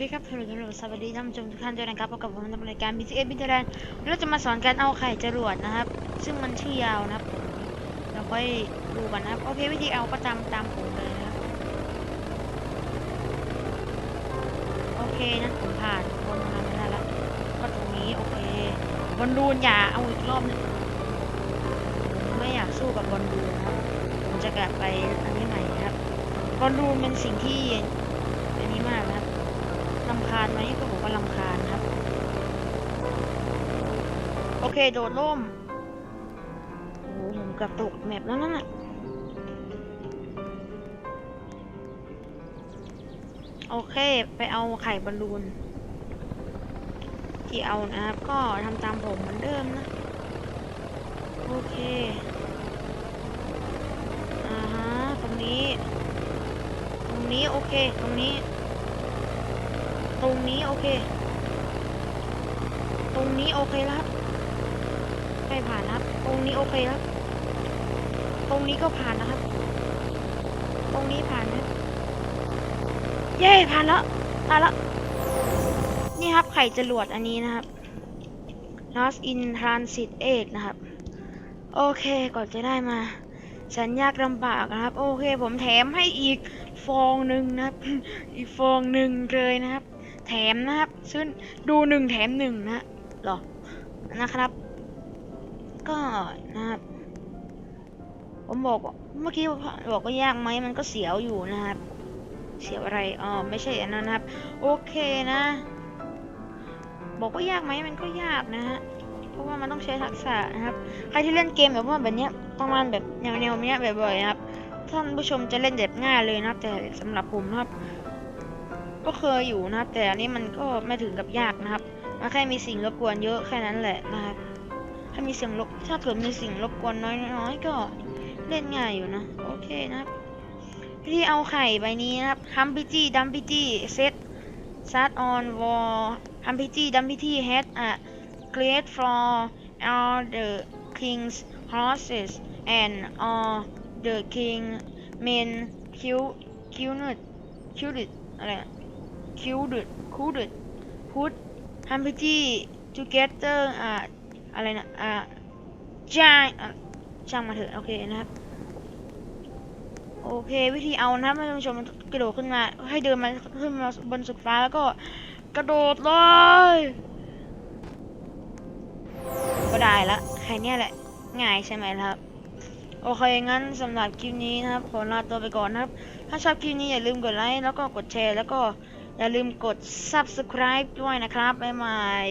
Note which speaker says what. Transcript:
Speaker 1: เคครับสวัสดีครับสวัสดีท่านผู้ชมทุกท่านด้วยนะครับพบกับผมในรายการ BCS บินแลนด์เราจะมาสอนการเอาไข่จรวดนะครับ ซึ่งมันชื่อยาวนะครับเราค่อยดูกันนะครับ โอเควิธีเอาก็ตามตามผมเลยนะครับ โอเคนะผมผ่านคนทำไม่ได้ละก็ตรงนี้โอเคบอลลูนอย่าเอาอีกรอบหนึงไม่อยากสู้กับบอลลูนครับผมจะกลับไปอันนี้ใหม่ครับบอลลูนเป็นสิ่งที่อันนี้มากนะครับ ลำคาญไหมก็บอกว่าลำคาญครับ โอเค โดดร่ม โอ้โหผมเกับตกแมปแล้วนั่นน่ะโอเค ไปเอาไข่บอลลูน ที่เอานะครับ ก็ทำตามผมเหมือนเดิมนะ โอเค อ่าฮะ ตรงนี้ ตรงนี้ โอเค ตรงนี้ ตรงนี้ โอเค ตรงนี้ โอเคแล้วครับ ผ่านนะครับตรงนี้โอเคแล้วครับตรงนี้ก็ผ่านนะครับตรงนี้ผ่านนะเย้ผ่านแล้วผ่านแล้ว นี่ครับไข่จรวดอันนี้นะครับ Lost in Transit 8 นะครับ โอเคก่อนจะได้มาฉันยากลำบากนะครับ โอเค ผมแถมให้อีกฟองหนึ่งนะครับ อีกฟองหนึ่งเลยนะครับ แถมนะครับซึ่งดูหนึ่งแถมหนึ่งนะหรอนะครับ ก็นะครับผมบอกว่าเมื่อกี้บอกว่ายากไหมมันก็เสียวอยู่นะครับ เสียวอะไรอ๋อไม่ใช่อันนั้นนะครับ โอเคนะ บอกว่ายากไหมมันก็ยากนะฮะเพราะว่ามันต้องใช้ทักษะนะครับ ใครที่เล่นเกมแบบว่าแบบเนี้ยประมาณแบบแนวแนวๆเนี้ยบ่อยๆนะครับท่านผู้ชมจะเล่นแบบง่ายเลยนะครับ แต่สำหรับผมนะครับ ก็เคยอยู่นะครับ แต่อันนี้มันก็ไม่ถึงกับยากนะครับมันแค่มีสิ่งรบกวนเยอะแค่นั้นแหละนะครับ ถ้ามีเสียงรบถ้าเกิดมีเสียงรบกวนน้อยๆก็เล่นง่ายอยู่นะโอเคนะที่เอาไข่ใบนี้นะครับฮัมพิจี้ดัมพิจี้เซตซัดออนวอลฮัมพิจี้ดัมพิจี้เฮดอะเกรดฟอร์เออเดอะคิงส์ฮอร์เซสแอนด์ออเดอร์คิงเมนคิวคิวนุดคิวดิดอะไรคิวดิดคูดิดพุทฮัมพิจี้เกตเตอร์อะ อะไรนะอ่าจ้างอะช่างมาเถอะ โอเคนะครับ โอเค วิธีเอานะครับท่านผู้ชมกระโดดขึ้นมา ให้เดินมาขึ้นมาบนสุดฟ้าแล้วก็กระโดดเลย ก็ได้ละแค่เนี้ยแหละ ง่ายใช่ไหมครับ โอเค งั้นสำหรับคลิปนี้นะครับ ขอลาตัวไปก่อนนะครับ ถ้าชอบคลิปนี้อย่าลืมกดไลค์แล้วก็กดแชร์ แล้วก็อย่าลืมกด subscribe ด้วยนะครับ บ๊ายบาย